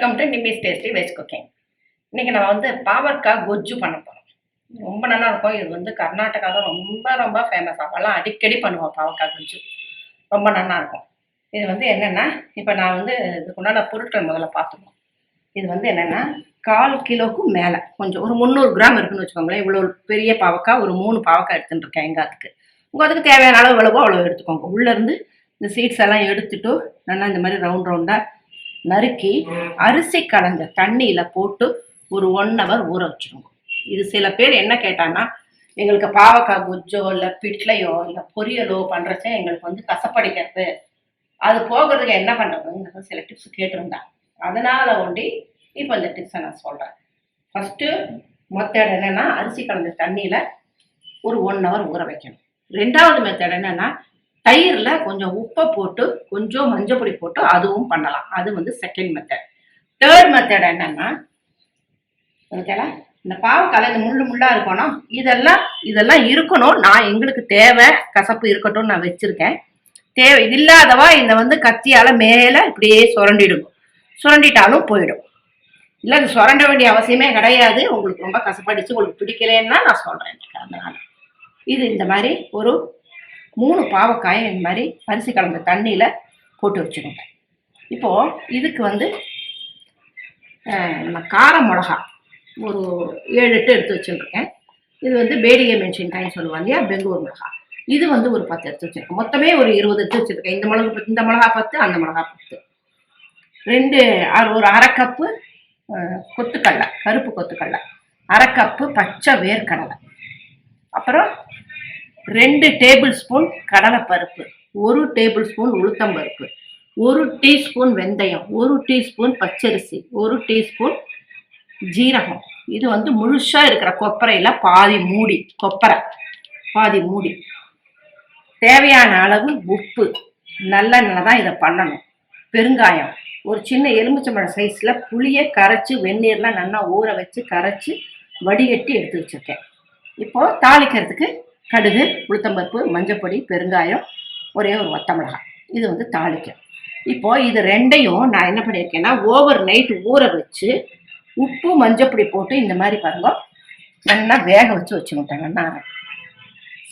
Welcome to Nimi's tasty veg cooking இன்னைக்கு நம்ம வந்து பாவக்காய் கொஜ்ஜு பண்ண போகிறோம் ரொம்ப நல்லா இருக்கும். இது வந்து கர்நாடகாவில் ரொம்ப ரொம்ப ஃபேமஸ் ஆகலாம் அடிக்கடி பண்ணுவோம் பாவக்காய் கொஜ்ஜு. ரொம்ப நல்லா இருக்கும். இது வந்து என்னென்னா இப்போ நான் வந்து இதுக்குண்டான பொருட்கள் முதல்ல பார்த்துக்கணும் இது வந்து என்னென்னா கால் கிலோவுக்கும் மேலே. கொஞ்சம் ஒரு முந்நூறு கிராம் இருக்குன்னு வச்சுக்கோங்களேன். இவ்வளோ பெரிய பாவக்காய் ஒரு மூணு பாவக்காய் எடுத்துட்டு இருக்கேன் அதுக்கு உங்கள் அதுக்கு தேவையான அளவு எவ்வளவோ அவ்வளோ எடுத்துக்கோங்க. உள்ளேருந்து இந்த சீட்ஸ் எல்லாம் எடுத்துட்டு நல்லா இந்த மாதிரி ரவுண்ட் ரவுண்டாக நறுக்கி அரிசி கலந்த தண்ணியில் போட்டு ஒரு ஒன் ஹவர் ஊற வச்சிருவோம். இது சில பேர் என்ன கேட்டான்னா எங்களுக்கு பாவக்காய் குஜ்ஜோ இல்லை பிட்லையோ இல்லை பொரியலோ பண்ணுறச்ச எங்களுக்கு வந்து கசப்படிக்கிறது. அது போகிறதுக்கு என்ன பண்ணுறதுங்கிறது சில டிப்ஸ் கேட்டிருந்தாங்க. அதனால் ஒண்டி இப்போ இந்த டிப்ஸை நான் சொல்கிறேன் ஃபஸ்ட்டு மெத்தட் என்னென்னா அரிசி கலந்த தண்ணியில் ஒரு ஒன் ஹவர் ஊற வைக்கணும். ரெண்டாவது மெத்தட் என்னென்னா தயிரில் கொஞ்சம் உப்பை போட்டு கொஞ்சம் மஞ்சள் பொடி போட்டு அதுவும் பண்ணலாம். அது வந்து செகண்ட் மெத்தட் தேர்ட் மெத்தட் என்னன்னா ஓகேல இந்த பாவக்கால இந்த முள்ளு முள்ளா இருக்கணும் இதெல்லாம் இதெல்லாம் இருக்கணும். நான் எங்களுக்கு தேவை. கசப்பு இருக்கட்டும் நான் வச்சிருக்கேன். தேவை இது இல்லாதவா இந்த வந்து கத்தியால மேலே இப்படியே சுரண்டிடும். சுரண்டிட்டாலும் போயிடும். இல்லை அது சுரண்ட வேண்டிய அவசியமே கிடையாது. உங்களுக்கு ரொம்ப கசப்படிச்சு உங்களுக்கு பிடிக்கலன்னா நான் சொல்கிறேன் அதனால. இது இந்த மாதிரி ஒரு மூணு பாவக்காயை இந்த மாதிரி அரிசி கலந்த தண்ணியில் போட்டு வச்சுக்கோங்க இப்போது இதுக்கு வந்து நம்ம கார மிளகா ஒரு ஏழு எட்டு எடுத்து வச்சுருக்கேன். இது வந்து பேடிகை மென்ஷின்காய்னு சொல்லுவாங்க இல்லையா? பெங்களூர் மிளகா. இது வந்து ஒரு பத்து எடுத்து வச்சுருக்கேன். மொத்தமே ஒரு இருபது எடுத்து வச்சுருக்கேன். இந்த மிளகு பத்து இந்த மிளகா பத்து அந்த மிளகா பத்து. ரெண்டு ஒரு அரை கப்பு கொத்துக்கடலை கருப்பு கொத்துக்கடலை. அரை கப்பு பச்சை வேர்க்கடலை. அப்புறம் ரெண்டு டேபிள் ஸ்பூன் கடலைப்பருப்பு ஒரு டேபிள் ஸ்பூன் உளுத்தம்பருப்பு ஒரு டீஸ்பூன் வெந்தயம் ஒரு டீஸ்பூன் பச்சரிசி ஒரு டீஸ்பூன் ஜீரகம். இது வந்து முழுசாக இருக்கிற கொப்பரையில் பாதி மூடி கொப்பரை பாதி மூடி. தேவையான அளவு உப்பு நல்லெண்ணெய் தான் இதை பண்ணணும். பெருங்காயம் ஒரு சின்ன எலுமிச்சம்பழம் சைஸில் புளியை கரைச்சி வெந்நீர்லாம் நல்லா ஊற வச்சு கரைச்சி வடிகட்டி எடுத்து வச்சுருக்கேன். இப்போது தாளிக்கிறதுக்கு கடுகு உளுத்தம்பருப்பு மஞ்சப்பொடி பெருங்காயம் ஒரே ஒரு வத்த மிளகாய் இது வந்து தாளிக்கும். இப்போ இது ரெண்டையும் நான் என்ன பண்ணியிருக்கேன்னா ஓவர் நைட் ஊற வச்சு உப்பு மஞ்சப்பொடி போட்டு இந்த மாதிரி பாருங்க நல்லா வேக வச்சு வச்சுக்கிட்டேன் நல்லா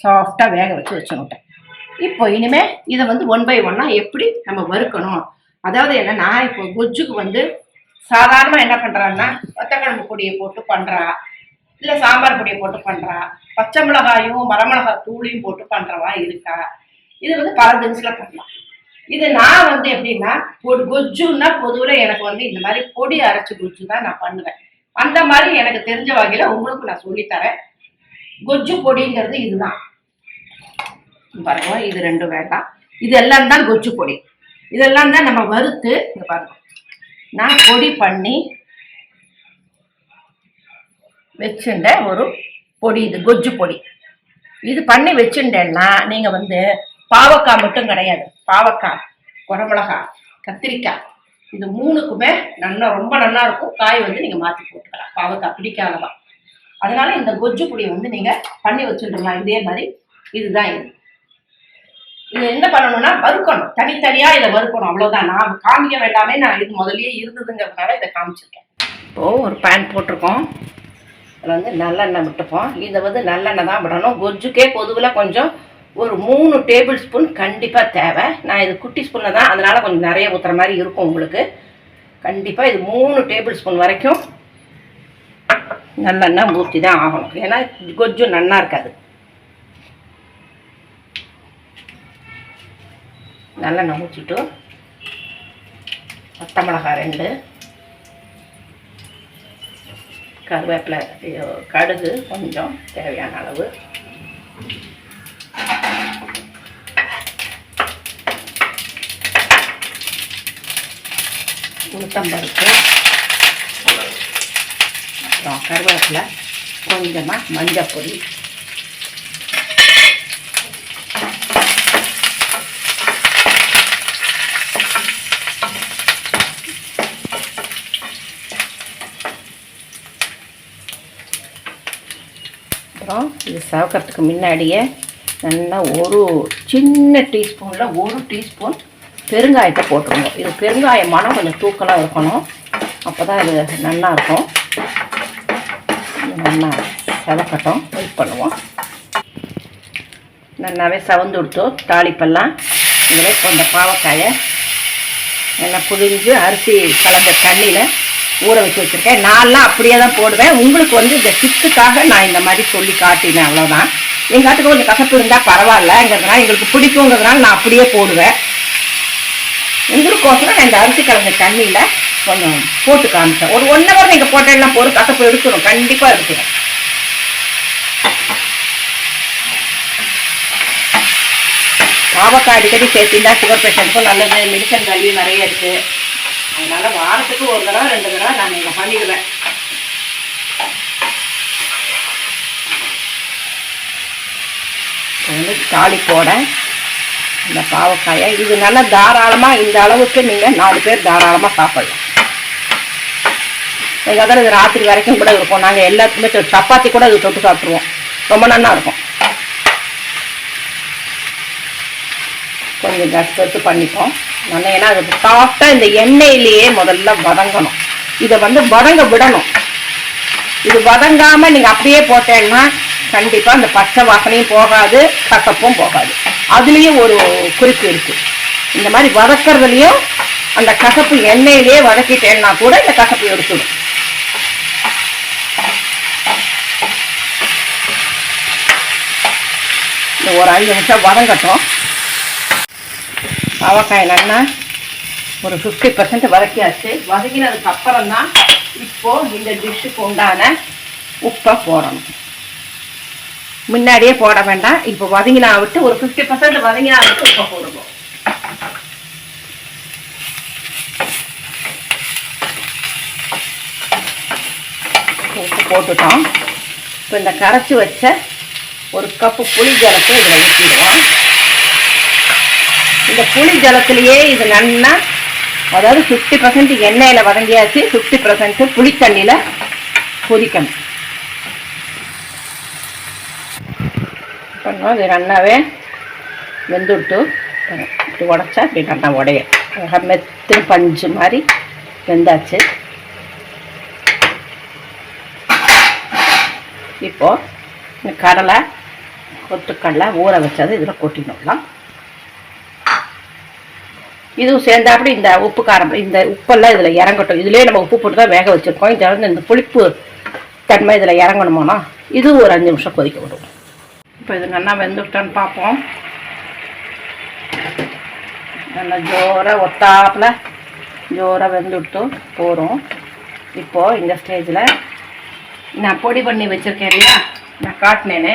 சாஃப்டாக வேக வச்சு வச்சுக்கிட்டேன். இப்போ இனிமேல் இதை வந்து ஒன் பை ஒன்னாக எப்படி நம்ம வறுக்கணும்? அதாவது என்னன்னா இப்போ கொஜ்ஜுக்கு வந்து சாதாரணமாக என்ன பண்ணுறான்னா வத்தக்கிழங்கு பொடியை போட்டு பண்ணுறா இல்லை சாம்பார் பொடியை போட்டு பண்ணுறா பச்சை மிளகாயும் வரமிளகாய் தூளையும் போட்டு பண்ணுறவா இருக்கா? இது வந்து பல தினசில் பண்ணலாம். இது நான் வந்து எப்படின்னா ஒரு கொஜ்ஜுன்னா பொதுவில் எனக்கு வந்து இந்த மாதிரி பொடி அரைச்சி கொஜ்ஜு தான் நான் பண்ணுவேன். அந்த மாதிரி எனக்கு தெரிஞ்ச வகையில் உங்களுக்கு நான் சொல்லித்தரேன். கொஜ்ஜு பொடிங்கிறது இதுதான். பாருங்க இது ரெண்டும் வேண்டாம். இதெல்லாம் தான் கொஜ்ஜு பொடி. இதெல்லாம் தான் நம்ம வறுத்து இங்கே பாருங்க. நான் பொடி பண்ணி வச்சுண்ட ஒரு பொடி இது கொஜ்ஜு பொடி. இது பண்ணி வச்சுட்டேன்னா நீங்கள் வந்து பாவக்காய் மட்டும் கிடையாது. பாவக்காய் குடமிளகாய் கத்திரிக்காய் இது மூணுக்குமே நல்லா ரொம்ப நல்லா இருக்கும். காய் வந்து நீங்கள் மாற்றி போட்டுக்கலாம். பாவக்காய் பிடிக்காதவா. அதனால இந்த கொஜ்ஜு பொடியை வந்து நீங்கள் பண்ணி வச்சுட்டுலாம் இதே மாதிரி இதுதான் இது. இது என்ன பண்ணணும்னா வறுக்கணும். தனித்தனியாக இதை வறுக்கணும். அவ்வளோதான் நான் காமிக்க வேண்டாமே நான் இது முதல்லயே இருந்ததுங்கிறதுனால இதை காமிச்சிருக்கேன். இப்போது ஒரு பேன் போட்டிருக்கோம். அதில் வந்து நல்லெண்ணெய் விட்டுப்போம். இதை வந்து நல்லெண்ணெய் தான் விடணும். கொஜ்ஜுக்கே பொதுவில் கொஞ்சம் ஒரு மூணு டேபிள் ஸ்பூன் கண்டிப்பாக தேவை. நான் இது குட்டி ஸ்பூனில் தான் அதனால் கொஞ்சம் நிறைய ஊற்றுற மாதிரி இருக்கும் உங்களுக்கு. கண்டிப்பாக இது மூணு டேபிள் ஸ்பூன் வரைக்கும் நல்லெண்ணெய் ஊற்றி தான் ஆகணும். ஏன்னா கொஜ்ஜு நல்லா இருக்காது. நல்லெண்ணெய் ஊற்றிட்டு பச்சை மிளகாய் ரெண்டு. கருவேப்பிலை கடுகு கொஞ்சம் தேவையான அளவு. உளுத்தம்பருப்பு. அப்புறம் கருவேப்பிலை கொஞ்சமாக மஞ்சள் பொடி அப்புறம் இது சவக்கிறதுக்கு முன்னாடியே நல்லா ஒரு சின்ன டீஸ்பூனில் ஒரு டீஸ்பூன் பெருங்காயத்தை போட்டுருங்க இது பெருங்காயமான கொஞ்சம் தூக்கலாக இருக்கணும். அப்போ தான் இது நல்லாயிருக்கும். இது நல்லா செவக்கட்டும் வெயிட் பண்ணுவோம். நல்லாவே சவந்து கொடுத்து தாளிப்பெல்லாம். இதில் இப்போ இந்த பாவக்காயை நல்லா புழிஞ்சு அரிசி கலந்த தண்ணியில் ஊற வச்சு வச்சுருக்கேன். நான்லாம் அப்படியே தான் போடுவேன். உங்களுக்கு வந்து இந்த சித்துக்காக நான் இந்த மாதிரி சொல்லி காட்டினேன். அவ்வளோதான் எங்காட்டுக்கு கொஞ்சம் கசப்பு இருந்தால் பரவாயில்லங்கிறதுனால எங்களுக்கு பிடிக்குங்கிறதுனால நான் அப்படியே போடுவேன். உங்களுக்கோசரம் நான் இந்த அரிசி கலந்த தண்ணியில் கொஞ்சம் போட்டு காமிச்சேன் ஒரு ஒன் ஹவர் நீங்கள் போட்டெல்லாம் போகிற கசப்பு எடுத்துடும் கண்டிப்பாக எடுத்துடும் பாவக்காய் அடிக்கடி சேர்த்தின்னா சுகர் பேஷண்ட்டுக்கும் நல்லது. மெடிசன் வேல்யூ நிறைய இருக்குது அதனால வாரத்துக்கு ஒரு தடவை ரெண்டு தடவை நான் இதை பண்ணிடுவேன். இப்போ வந்து தாளிப்போட இந்த பாவக்காயை. இது நல்லா தாராளமாக இந்த அளவுக்கு நீங்கள் நாலு பேர் தாராளமாக சாப்பிடலாம். எங்கள் அதாவது இது ராத்திரி வரைக்கும் கூட இருக்கும். நாங்கள் எல்லாத்துக்குமே சப்பாத்தி கூட இது தொட்டு சாப்பிட்ருவோம் ரொம்ப நல்லா இருக்கும். கொஞ்சம் கஷ்ட எடுத்து பண்ணிப்போம். நல்லா ஏன்னா அது சாஃப்டாக இந்த எண்ணெயிலேயே முதல்ல வதங்கணும். இதை வந்து வதங்க விடணும். இது வதங்காமல் நீங்கள் அப்படியே போட்டேன்னா கண்டிப்பாக அந்த பச்சை வாசனையும் போகாது கசப்பும் போகாது. அதுலேயும் ஒரு குறிப்பு இருக்குது இந்த மாதிரி வதக்கிறதுலையும் அந்த கசப்பு எண்ணெயிலேயே வதக்கிட்டேன்னா கூட இந்த கசப்பு எடுத்துடும். இந்த ஒரு அஞ்சு நிமிஷம் வதங்கட்டும். அவக்காய் நல்லா ஒரு ஃபிஃப்டி பர்சன்ட் வதக்கியாச்சு. வதக்கினதுக்கு அப்புறம் தான் இப்போது இந்த டிஷ்ஷுக்கு உண்டான உப்பை போடணும். முன்னாடியே போட வேண்டாம். இப்போ வதங்கினா விட்டு ஒரு ஃபிஃப்டி பர்சன்ட் வதங்கினா விட்டு உப்பை போடுவோம். உப்பு போட்டுட்டோம். இப்போ இந்த கரைச்சி வச்ச ஒரு கப்பு புளி ஜலத்தை இதில் ஊற்றிடுவோம். இந்த புளி ஜலத்திலேயே இது நல்லா அதாவது ஃபிஃப்டி பர்சன்ட் எண்ணெயில் வதங்கியாச்சு ஃபிஃப்டி பர்சன்ட் புளி தண்ணியில் கொதிக்கணும். பண்ணோம் இது நல்லாவே வெந்துவிட்டு இப்படி உடச்சா இப்படி நல்லா உடையும். அழகா மெத்து பஞ்சு மாதிரி வெந்தாச்சு. இப்போது இந்த கடலை கொத்துக்கடலை ஊற வச்சது இதில் கொட்டிடலாம். இதுவும் சேர்ந்தாப்படி இந்த உப்பு காரம் இந்த உப்பெல்லாம் இதில் இறங்கட்டும். இதுலேயே நம்ம உப்பு போட்டு தான் வேக வச்சுருக்கோம். இந்த இந்த புளிப்பு தன்மை இதில் இறங்கணுமோனா இது ஒரு அஞ்சு நிமிஷம் கொதிக்க விடும். இப்போ இது நல்லா வெந்துவிட்டான்னு பார்ப்போம். நல்லா ஜோராக ஒத்தாப்பில் ஜோராக வெந்துவிட்டு போகிறோம் இப்போது இந்த ஸ்டேஜில் நான் பொடி பண்ணி வச்சுருக்கேன் இல்லையா? நான் காட்டினேனே.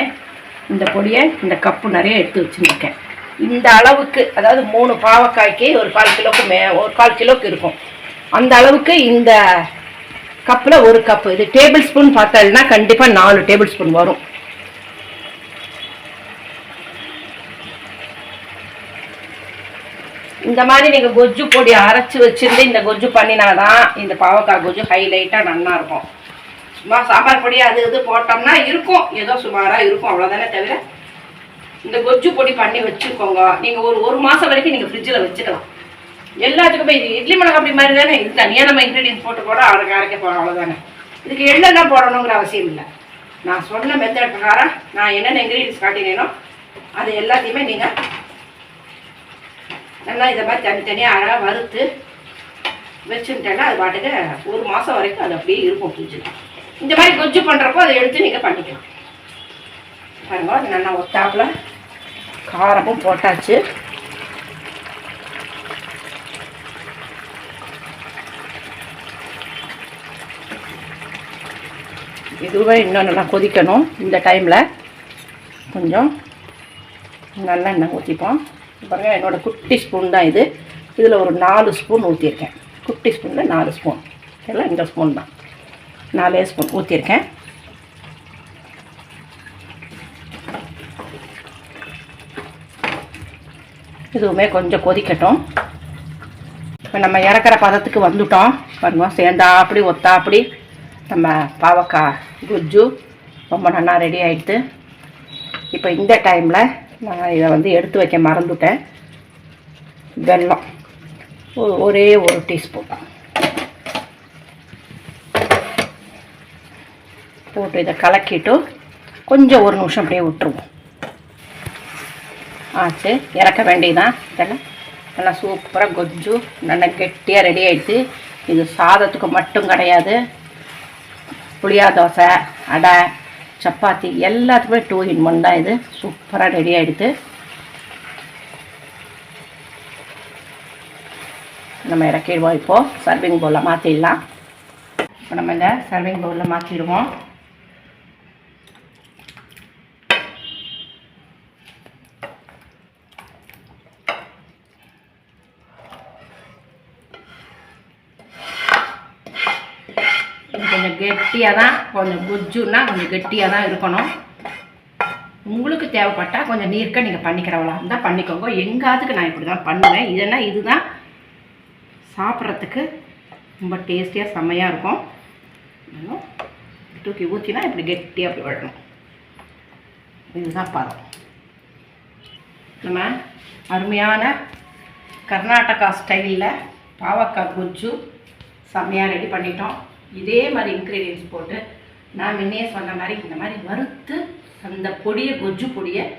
இந்த பொடியை இந்த கப்பு நிறைய எடுத்து வச்சுருக்கேன். இந்த அளவுக்கு அதாவது மூணு பாவக்காய்க்கு ஒரு கால் கிலோக்கு மே ஒரு கால் கிலோக்கு இருக்கும். அந்த அளவுக்கு இந்த கப்பில் ஒரு கப்பு. இது டேபிள் ஸ்பூன் பார்த்தோம்னா கண்டிப்பாக நாலு டேபிள் ஸ்பூன் வரும். இந்த மாதிரி நீங்கள் கொஜ்ஜு பொடி அரைச்சி வச்சிருந்து இந்த கொஜ்ஜு பண்ணினாதான் இந்த பாவக்காய் கொஜ்ஜு ஹைலைட்டாக நல்லா இருக்கும். சும்மா சாம்பார் பொடி அது இது போட்டோம்னா இருக்கும். ஏதோ சுமாராக இருக்கும். அவ்வளோதானே தவிர இந்த கொஜ்ஜு பொடி பண்ணி வச்சுக்கோங்க. நீங்கள் ஒரு ஒரு மாதம் வரைக்கும் நீங்கள் ஃப்ரிட்ஜில் வச்சுக்கலாம். எல்லாத்துக்குமே இது இட்லி மிளகா அப்படி மாதிரி தானே? இது தனியாக நம்ம இன்க்ரீடியன்ஸ் போட்டு போட அரைக்க அரைக்க போகிறோம் அவ்வளோதானே இதுக்கு எள்ளெல்லாம் போடணுங்கிற அவசியம் இல்லை. நான் சொன்ன மெத்தட் பிரகாரம் நான் என்னென்ன இன்க்ரீடியன்ஸ் காட்டினேனோ அது எல்லாத்தையுமே நீங்கள் நல்லா இதை மாதிரி தனித்தனியாக அழகாக வறுத்து வச்சுட்டேன்னா அது பாட்டுக்கு ஒரு மாதம் வரைக்கும் அது அப்படியே இருக்கும் ஃப்ரிட்ஜில் இந்த மாதிரி கொஜ்ஜு பண்ணுறப்போ அதை எடுத்து நீங்கள் பண்ணிக்கலாம். பாருங்க அது நல்லா ஒத்தாப்பில் காரமும் போட்டாச்சு. இதுவே இன்னும் நல்லா கொதிக்கணும் இந்த டைமில் கொஞ்சம் நல்லெண்ணெய் ஊற்றிப்போம் பாருங்கள் என்னோட குட்டி ஸ்பூன் தான் இது. இதில் ஒரு நாலு ஸ்பூன் ஊற்றிருக்கேன் குட்டி ஸ்பூனில் நாலு ஸ்பூன் எல்லாம் இந்த ஸ்பூன் தான். நாலே ஸ்பூன் ஊற்றிருக்கேன் இதுவுமே கொஞ்சம் கொதிக்கட்டும். இப்போ நம்ம இறக்குற பதத்துக்கு வந்துட்டோம். பாருங்க சேர்ந்தா அப்படி ஒத்தா அப்படி. நம்ம பாவக்காய் குஜ்ஜு ரொம்ப நல்லா ரெடி ஆகிடுது இப்போ இந்த டைமில் நான் இதை வந்து எடுத்து வைக்க மறந்துட்டேன். வெல்லம். ஒரே ஒரு டீஸ்பூன் போட்டு இதை கலக்கிட்டு கொஞ்சம் ஒரு நிமிஷம் அப்படியே விட்டுருவோம். ஆச்சு. இறக்க வேண்டியதான் இதெல்லாம் நல்லா சூப்பராக கொஜ்ஜு நல்லா கெட்டியாக ரெடி ஆகிடுச்சு இது சாதத்துக்கு மட்டும் கிடையாது. புளியா தோசை அடை சப்பாத்தி எல்லாத்துக்குமே டூ இன் ஒன் தான் இது. சூப்பராக ரெடி ஆகிடுது நம்ம இறக்கிடுவோம் இப்போது சர்விங் பவுலில் மாற்றிடலாம் இப்போ நம்ம இந்த சர்விங் பவுலில் மாற்றிடுவோம் கொஞ்சம் கெட்டியாக தான் கொஞ்சம் குஜ்ஜுன்னா கொஞ்சம் கெட்டியாக தான் இருக்கணும். உங்களுக்கு தேவைப்பட்டால் கொஞ்சம் நீர்க்க நீங்கள் பண்ணிக்கிறவளாக இருந்தால் பண்ணிக்கோங்க. எங்காத்துக்கு நான் இப்படி தான் பண்ணுவேன் இதனா இதுதான் சாப்பிட்றதுக்கு ரொம்ப டேஸ்டியாக செம்மையாக இருக்கும். தூக்கி ஊற்றினா இப்படி கெட்டியாக அப்படி விடணும் இதுதான் பதம். நம்ம அருமையான கர்நாடகா ஸ்டைலில் பாவக்காய் குஜ்ஜு செம்மையாக ரெடி பண்ணிட்டோம். இதே மாதிரி இன்க்ரீடியன்ஸ் போட்டு நான் முன்னே சொன்ன மாதிரி இந்த மாதிரி வறுத்து அந்த பொடியை கொஜ்ஜு பொடியை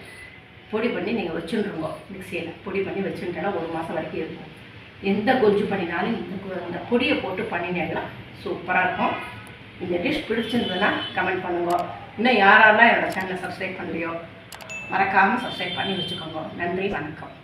பொடி பண்ணி நீங்கள் வச்சுட்டுருங்க மிக்சியில் பொடி பண்ணி வச்சுட்டேன்னா ஒரு மாதம் வரைக்கும் இருக்கும். எந்த கொஜ்ஜு பண்ணினாலும் இந்த கொ- இந்த பொடியை போட்டு பண்ணினீங்கன்னா சூப்பராக இருக்கும். இந்த டிஷ் பிடிச்சிருந்ததுன்னா கமெண்ட் பண்ணுங்க. இன்னும் யாரெல்லாம் என்னோடய சேனலை சப்ஸ்கிரைப் பண்ணலையோ மறக்காமல் சப்ஸ்கிரைப் பண்ணி வச்சுக்கோங்க. நன்றி வணக்கம்.